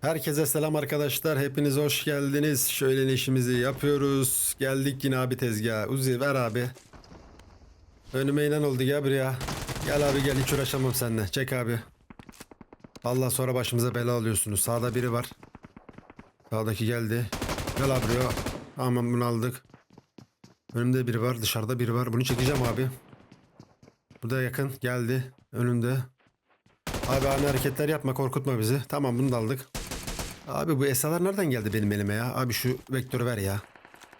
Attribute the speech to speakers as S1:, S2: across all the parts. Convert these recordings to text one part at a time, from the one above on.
S1: Herkese selam arkadaşlar. Hepiniz hoş geldiniz. Şöyle işimizi yapıyoruz. Geldik yine abi tezgaha. Uzi ver abi. Önüme inen oldu gel buraya. Gel abi gel hiç uğraşamam seninle. Çek abi. Vallahi sonra başımıza bela alıyorsunuz. Sağda biri var. Sağdaki geldi. Gel abi buraya. Tamam bunu aldık. Önümde biri var. Dışarıda biri var. Bunu çekeceğim abi. Burada yakın. Geldi. Önümde. Abi ani hareketler yapma korkutma bizi. Tamam bunu da aldık. Abi bu esalar nereden geldi benim elime ya? Abi şu vektörü ver ya.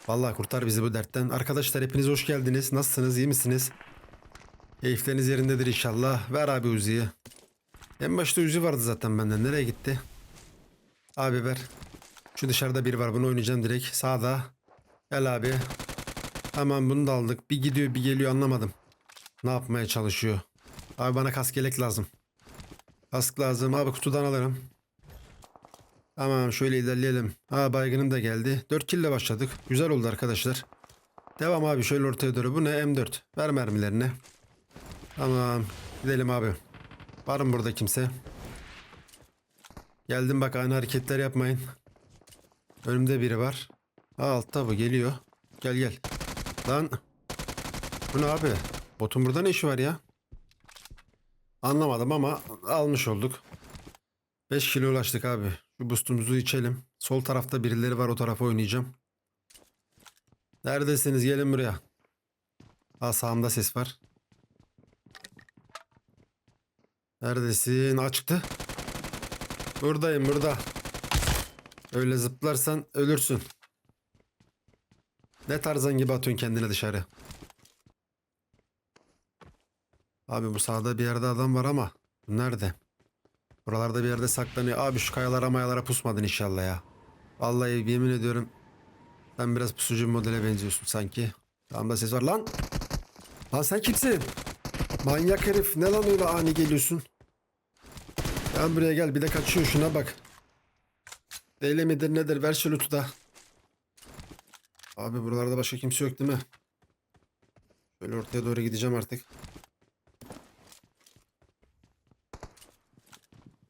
S1: Vallahi kurtar bizi bu dertten. Arkadaşlar hepiniz hoş geldiniz. Nasılsınız? iyi misiniz? Keyifleriniz yerindedir inşallah. Ver abi Uzi'yi. En başta Uzi vardı zaten benden. Nereye gitti? Abi ver. Şu dışarıda biri var. Bunu oynayacağım direkt. Sağda. Gel abi. Tamam bunu da aldık. Bir gidiyor bir geliyor anlamadım. Ne yapmaya çalışıyor? Abi bana kask yelek lazım. Kask lazım. Abi kutudan alırım. Tamam şöyle ilerleyelim. Ha baygının da geldi. 4 kill ile başladık. Güzel oldu arkadaşlar. Devam abi şöyle ortaya doğru. Bu ne? M4. Ver mermilerini. Tamam. Gidelim abi. Var mı burada kimse? Geldim bak aynı hareketler yapmayın. Önümde biri var. Ha altta bu geliyor. Gel gel. Lan. Bu ne abi? Botun burada ne işi var ya? Anlamadım ama almış olduk. 5 kilo ulaştık abi. Şu boostumuzu içelim. Sol tarafta birileri var o tarafa oynayacağım. Neredesiniz? Gelin buraya. Aa sağımda ses var. Neredesin? Aa çıktı. Buradayım burada. Öyle zıplarsan ölürsün. Ne tarzan gibi atıyorsun kendini dışarı. Abi bu sağda bir yerde adam var ama nerede? Buralarda bir yerde saklanıyor. Abi şu kayalara mayalara pusmadın inşallah ya. Vallahi yemin ediyorum sen biraz pusucu modele benziyorsun sanki. Sağımda ses var lan. Lan sen kimsin? Manyak herif. Ne lan öyle ani geliyorsun? Gel buraya gel. Bir de kaçıyor şuna bak. Deli midir nedir? Ver şu loot'u da. Abi buralarda başka kimse yok değil mi? Şöyle ortaya doğru gideceğim artık.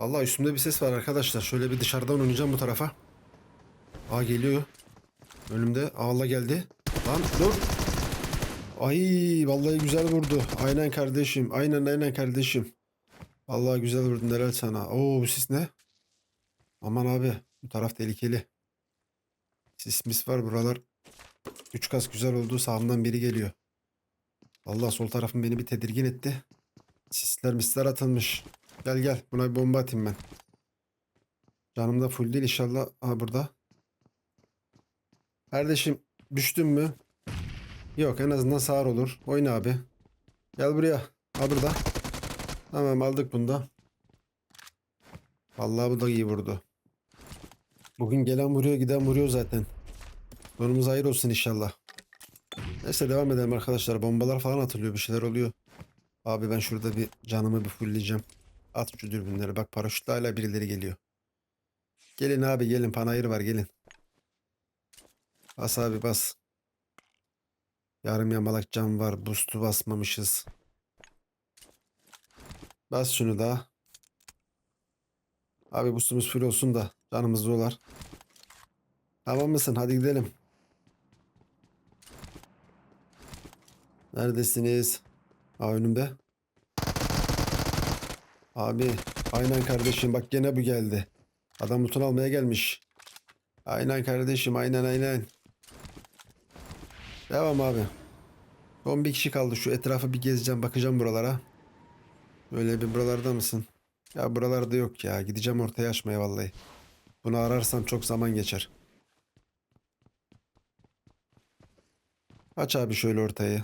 S1: Vallahi üstümde bir ses var arkadaşlar. Şöyle bir dışarıdan oynayacağım bu tarafa. Aa geliyor. Önümde. Allah geldi. Lan dur. Ay vallahi güzel vurdu. Aynen kardeşim. Aynen aynen kardeşim. Vallahi güzel vurdun helal sana. Oo bu sis ne? Aman abi bu taraf tehlikeli. Sis mis var buralar. Üç kas güzel oldu. Sağımdan biri geliyor. Vallahi sol tarafım beni bir tedirgin etti. Sisler misler atılmış. Gel gel buna bir bomba atayım ben. Canım da full değil inşallah. Ha burada. Kardeşim düştün mü? Yok en azından sağır olur. Oyna abi. Gel buraya. Ha burada. Tamam aldık bunda. Vallahi bu da iyi vurdu. Bugün gelen vuruyor giden vuruyor zaten. Sonumuz hayır olsun inşallah. Neyse devam edelim arkadaşlar. Bombalar falan atılıyor bir şeyler oluyor. Abi ben şurada bir canımı bir fullleyeceğim. At şu dürbünleri. Bak paraşütle hala birileri geliyor. Gelin abi gelin. Panayır var gelin. Bas abi bas. Yarım yamalak cam var. Boost'u basmamışız. Bas şunu da. Abi boost'umuz full olsun da canımız dolar. Tamam mısın? Hadi gidelim. Neredesiniz? Aa önümde. Abi aynen kardeşim bak gene bu geldi. Adam lootunu almaya gelmiş. Aynen kardeşim aynen aynen. Devam abi. Son bir kişi kaldı şu etrafı bir gezeceğim bakacağım buralara. Öyle bir buralarda mısın? Ya buralarda yok ya gideceğim ortaya açmaya vallahi. Bunu ararsam çok zaman geçer. Aç abi şöyle ortayı.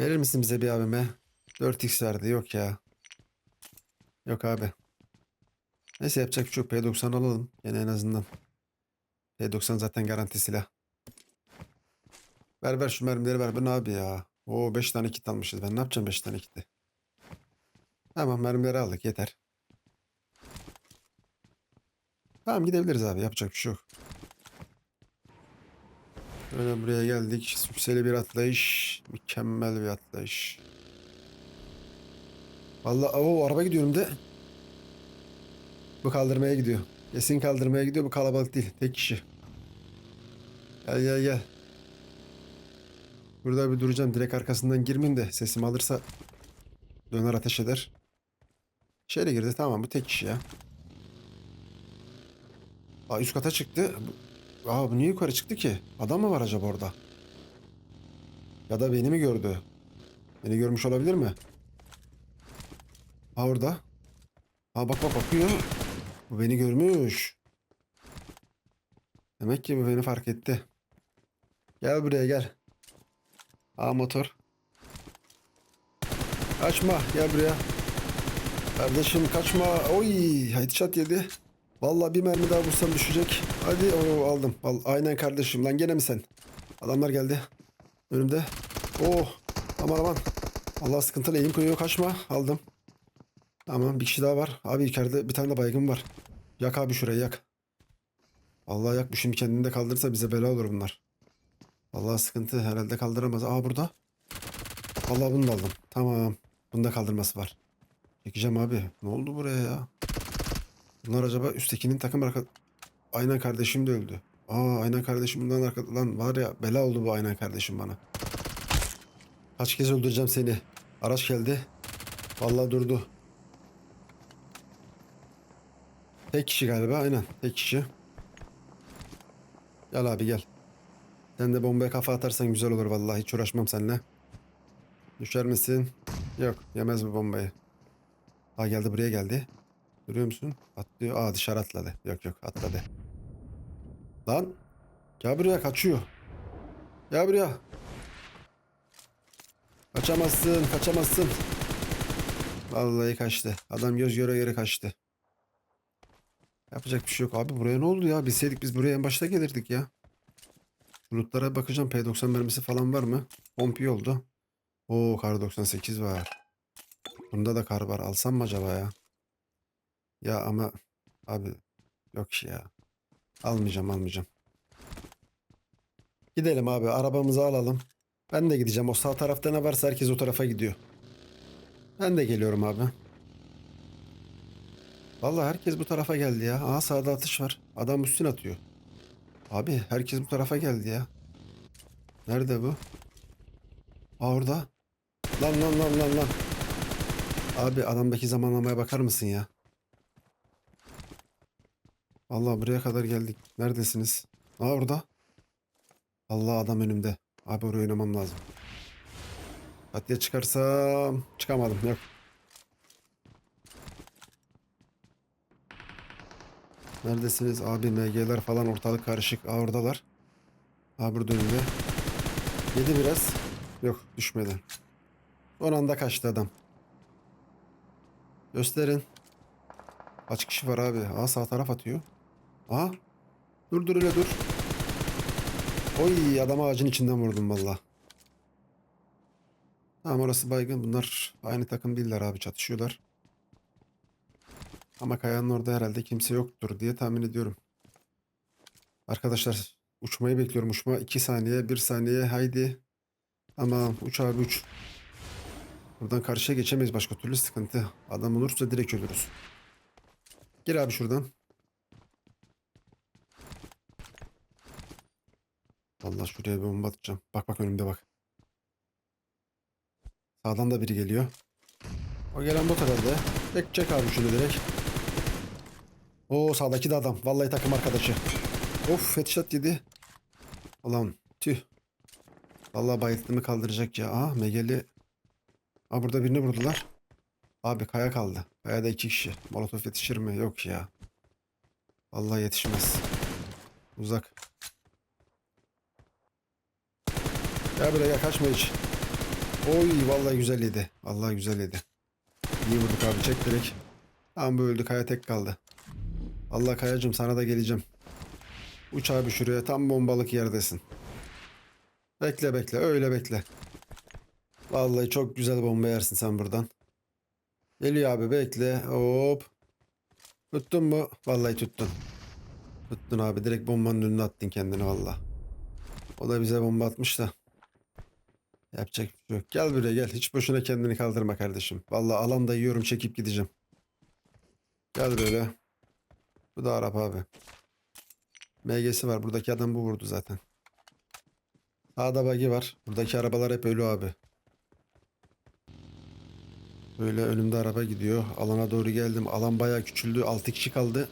S1: Verir misin bize bir abime? 4x verdi. Yok ya. Yok abi. Neyse yapacak bir şey yok. P90 alalım. Yine en azından. P90 zaten garanti silah. Ver ver şu mermileri ver. Ben abi ya. Oo 5 tane kit almışız. Ben ne yapacağım 5 tane kiti? Tamam mermileri aldık yeter. Tamam gidebiliriz abi. Yapacak bir şey yok. Böyle buraya geldik. Sükseli bir atlayış. Mükemmel bir atlayış. Vallahi o araba gidiyor önümde. Bu kaldırmaya gidiyor. Kesin kaldırmaya gidiyor. Bu kalabalık değil. Tek kişi. Gel gel gel. Burada bir duracağım. Direkt arkasından girmeyeyim de sesimi alırsa döner ateş eder. İçeri girdi. Tamam bu tek kişi ya. Aa üst kata çıktı. Aa bu niye yukarı çıktı ki? Adam mı var acaba orada? Ya da beni mi gördü? Beni görmüş olabilir mi? Ha orada. Ha bak bak bakıyor. Bu beni görmüş. Demek ki bu beni fark etti. Gel buraya gel. Ha motor. Kaçma gel buraya. Kardeşim kaçma. Oy headshot yedi. Vallahi bir mermi daha vursam düşecek. Hadi o aldım. Al, aynen kardeşim lan gene mi sen? Adamlar geldi. Önümde. Oh aman aman. Allah sıkıntılı eğim koyuyor kaçma. Aldım. Tamam bir kişi daha var. Abi içeride bir tane de baygın var. Yak abi şurayı yak. Allah yak bu şimdi kendini de kaldırırsa bize bela olur bunlar. Allah sıkıntı herhalde kaldıramaz. Aa burada. Allah bunu da aldım. Tamam. Bunu da kaldırması var. Çekeceğim abi. Ne oldu buraya ya? Bunlar acaba üsttekinin takım arka... Aynen kardeşim de öldü. Aa aynen kardeşim bundan arka... Lan var ya bela oldu bu aynen kardeşim bana. Kaç kez öldüreceğim seni. Araç geldi. Vallahi durdu. Tek kişi galiba aynen tek kişi. Gel abi gel. Sen de bombaya kafa atarsan güzel olur vallahi hiç uğraşmam seninle. Düşer misin? Yok yemez bu bombayı. Aa geldi buraya geldi. Görüyor musun? Atlıyor. Aa dışarı atladı. Yok yok atladı. Lan. Gel buraya kaçıyor. Gel buraya. Kaçamazsın kaçamazsın. Vallahi kaçtı. Adam göz göre göre kaçtı. Yapacak bir şey yok. Abi buraya ne oldu ya? Bilseydik biz buraya en başta gelirdik ya. Lootlara bakacağım. P90 mermisi falan var mı? Pompi oldu. Oo kar 98 var. Bunda da kar var. Alsam mı acaba ya? Ya ama abi yok ya. Almayacağım almayacağım. Gidelim abi arabamızı alalım. Ben de gideceğim. O sağ tarafta ne varsa herkes o tarafa gidiyor. Ben de geliyorum abi. Vallahi herkes bu tarafa geldi ya. Aa sağda atış var. Adam üstüne atıyor. Abi herkes bu tarafa geldi ya. Nerede bu? Aa orada. Lan lan lan lan lan. Abi adamdaki zamanlamaya bakar mısın ya? Allah buraya kadar geldik. Neredesiniz? Aa orada. Allah adam önümde. Abi oraya oynamam lazım. Hatta çıkarsam çıkamadım. Yok. Neredesiniz? Abi MG'ler falan ortalık karışık. Aa oradalar. Aa burada önümde. Yedi biraz. Yok düşmedi. Son anda kaçtı adam. Gösterin. Kaç kişi var abi? Aa sağ taraf atıyor. Aa. Dur dur öyle dur. Oy adamı ağacın içinden vurdum valla. Tamam orası baygın. Bunlar aynı takım değiller abi çatışıyorlar. Ama kayanın orada herhalde kimse yoktur diye tahmin ediyorum. Arkadaşlar uçmayı bekliyorum. Uçma 2 saniye 1 saniye haydi. Tamam uç abi uç. Buradan karşıya geçemeyiz başka türlü sıkıntı. Adam olursa direkt ölürüz. Gir abi şuradan. Allah şuraya bir bomba atacağım. Bak bak önümde bak. Sağdan da biri geliyor. O gelen bu herhalde. Çek çek abi şunu direkt. Oo sağdaki de adam. Vallahi takım arkadaşı. Of headshot yedi. Ulan tüh. Vallahi bayılttığımı kaldıracak ya. Aa Megeli. Aa burada birini vurdular. Abi kaya kaldı. Kayada iki kişi. Molotof yetişir mi? Yok ya. Vallahi yetişmez. Uzak. Gel buraya gel kaçma hiç. Oy vallahi güzel yedi. Vallahi güzel yedi. İyi vurduk abi çek direkt. Tamam bu öldü kaya tek kaldı. Allah kayacım sana da geleceğim. Uç abi şuraya tam bombalık yerdesin. Bekle bekle öyle bekle. Vallahi çok güzel bomba yersin sen buradan. Geliyor abi bekle hop. Tuttun mu? Vallahi tuttun. Tuttun abi direkt bombanın önüne attın kendini valla. O da bize bomba atmış da. Yapacak bir şey yok. Gel buraya gel. Hiç boşuna kendini kaldırma kardeşim. Vallahi alanda yiyorum çekip gideceğim. Gel böyle. Bu da Arap abi. MG'si var. Buradaki adam bu vurdu zaten. Sağda bagi var. Buradaki arabalar hep ölü abi. Böyle önümde araba gidiyor. Alana doğru geldim. Alan bayağı küçüldü. 6 kişi kaldı.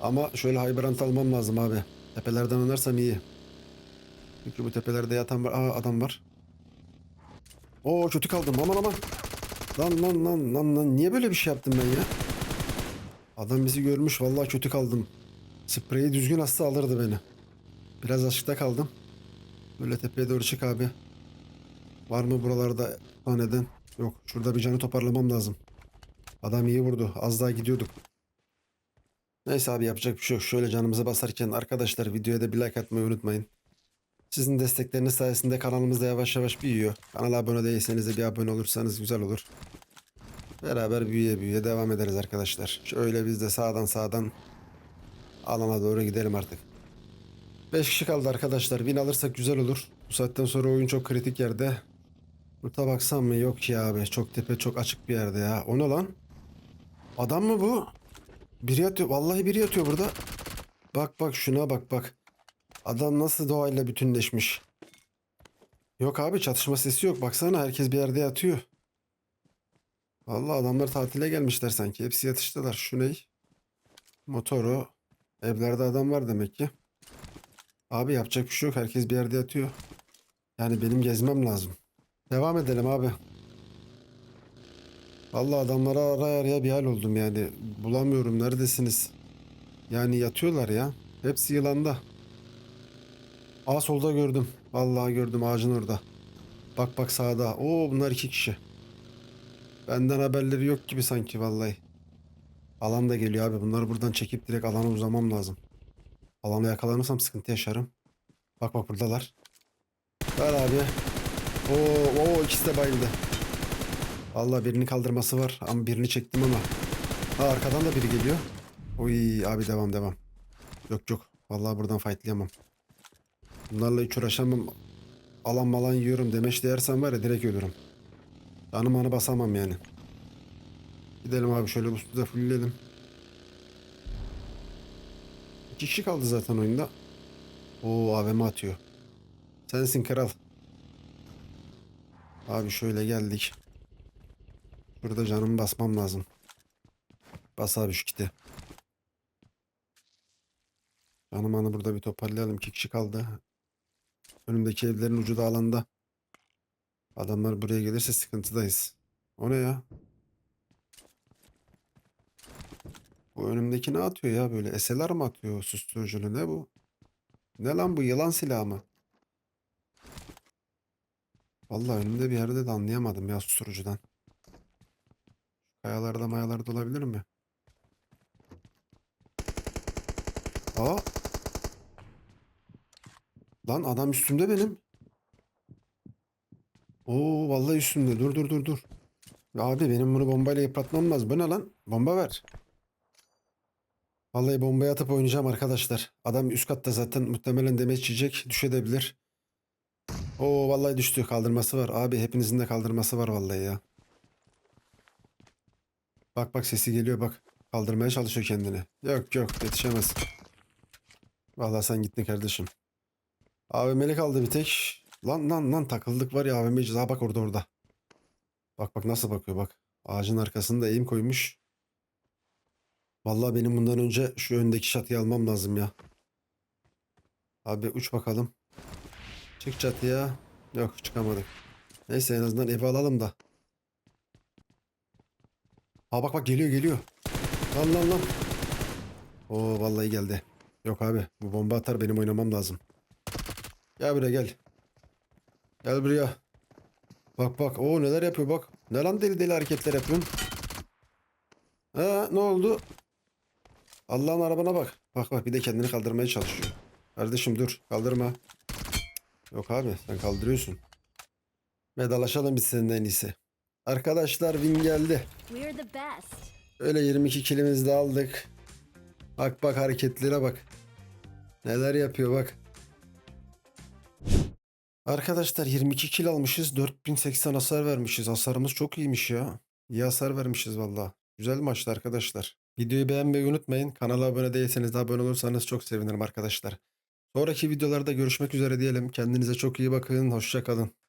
S1: Ama şöyle Hybrant almam lazım abi. Tepelerden oynarsam iyi. Çünkü bu tepelerde yatan var. Aa adam var. Oo kötü kaldım. Aman aman. Lan lan lan lan lan. Niye böyle bir şey yaptım ben ya? Adam bizi görmüş. Vallahi kötü kaldım. Spreyi düzgün hasta alırdı beni. Biraz açıkta kaldım. Böyle tepeye doğru çık abi. Var mı buralarda neden? Yok. Şurada bir canı toparlamam lazım. Adam iyi vurdu. Az daha gidiyorduk. Neyse abi yapacak bir şey yok. Şöyle canımıza basarken arkadaşlar videoya da bir like atmayı unutmayın. Sizin destekleriniz sayesinde kanalımız da yavaş yavaş büyüyor. Kanala abone değilseniz de bir abone olursanız güzel olur. Beraber büyüye büyüye devam ederiz arkadaşlar. Şöyle biz de sağdan sağdan alana doğru gidelim artık. 5 kişi kaldı arkadaşlar. Win alırsak güzel olur. Bu saatten sonra oyun çok kritik yerde. Burada baksam mı? Yok ya abi. Çok tepe çok açık bir yerde ya. O ne lan? Adam mı bu? Biri yatıyor. Vallahi biri yatıyor burada. Bak bak şuna bak bak. Adam nasıl doğayla bütünleşmiş. Yok abi çatışma sesi yok. Baksana herkes bir yerde yatıyor. Vallahi adamlar tatile gelmişler sanki. Hepsi yatıştılar. Şu ney? Motoru. Evlerde adam var demek ki. Abi yapacak bir şey yok. Herkes bir yerde yatıyor. Yani benim gezmem lazım. Devam edelim abi. Vallahi adamlara araya araya bir hal oldum yani. Bulamıyorum. Neredesiniz? Yani yatıyorlar ya. Hepsi yılanda. Aa solda gördüm. Vallahi gördüm ağacın orada. Bak bak sağda. Oo bunlar iki kişi. Benden haberleri yok gibi sanki vallahi. Alan da geliyor abi. Bunları buradan çekip direkt alana uzamam lazım. Alana yakalanırsam sıkıntı yaşarım. Bak bak buradalar. Ver abi. Oo, oo ikisi de bayıldı. Vallahi birini kaldırması var ama birini çektim ama. Ha arkadan da biri geliyor. Oy abi devam devam. Yok yok. Vallahi buradan fightlayamam. Bunlarla hiç uğraşamam. Alan malan yiyorum demeç değersem var ya direkt ölürüm. Canım anı basamam yani. Gidelim abi şöyle bu da fullleyelim. İki kişi kaldı zaten oyunda. Oo AVM atıyor. Sensin kral. Abi şöyle geldik. Burada canımı basmam lazım. Bas abi şu kiti. Canım anı burada bir toparlayalım. İki kişi kaldı. Önümdeki evlerin ucu da alanda. Adamlar buraya gelirse sıkıntıdayız. O ne ya? Bu önümdeki ne atıyor ya böyle? SLR mı atıyor susturuculu ne bu? Ne lan bu yılan silahı mı? Vallahi önümde bir yerde de anlayamadım ya susturucudan. Kayalarda mayalarda olabilir mi? Aa! Lan adam üstümde benim. Oo vallahi üstümde. Dur dur dur dur. Abi benim bunu bombayla yıpratmam lazım. Bu ne lan? Bomba ver. Vallahi bombayı atıp oynayacağım arkadaşlar. Adam üst katta zaten muhtemelen demeç yiyecek. Düşebilir. Oo vallahi düştü. Kaldırması var. Abi hepinizin de kaldırması var vallahi ya. Bak bak sesi geliyor bak. Kaldırmaya çalışıyor kendini. Yok yok yetişemez. Vallahi sen gittin kardeşim. AVM'li kaldı bir tek. Lan lan lan takıldık var ya AVM'ciz. Ha bak orada orada. Bak bak nasıl bakıyor bak. Ağacın arkasında eğim koymuş. Vallahi benim bundan önce şu öndeki çatıyı almam lazım ya. Abi uç bakalım. Çık çatıya. Yok çıkamadık. Neyse en azından evi alalım da. Ha bak bak geliyor geliyor. Lan lan lan. Oo vallahi geldi. Yok abi bu bomba atar benim oynamam lazım. Gel buraya gel. Gel buraya. Bak bak o neler yapıyor bak. Ne lan deli deli hareketler yapıyorsun. Ha ne oldu? Allah'ın arabana bak. Bak bak bir de kendini kaldırmaya çalışıyor. Kardeşim dur kaldırma. Yok abi sen kaldırıyorsun. Vedalaşalım biz seninle en iyisi. Arkadaşlar win geldi. Öyle 22 kilimizi de aldık. Bak bak hareketlere bak. Neler yapıyor bak. Arkadaşlar 22 kill almışız. 4080 hasar vermişiz. Hasarımız çok iyiymiş ya. İyi hasar vermişiz valla. Güzel maçtı arkadaşlar. Videoyu beğenmeyi unutmayın. Kanala abone değilseniz de abone olursanız çok sevinirim arkadaşlar. Sonraki videolarda görüşmek üzere diyelim. Kendinize çok iyi bakın. Hoşça kalın.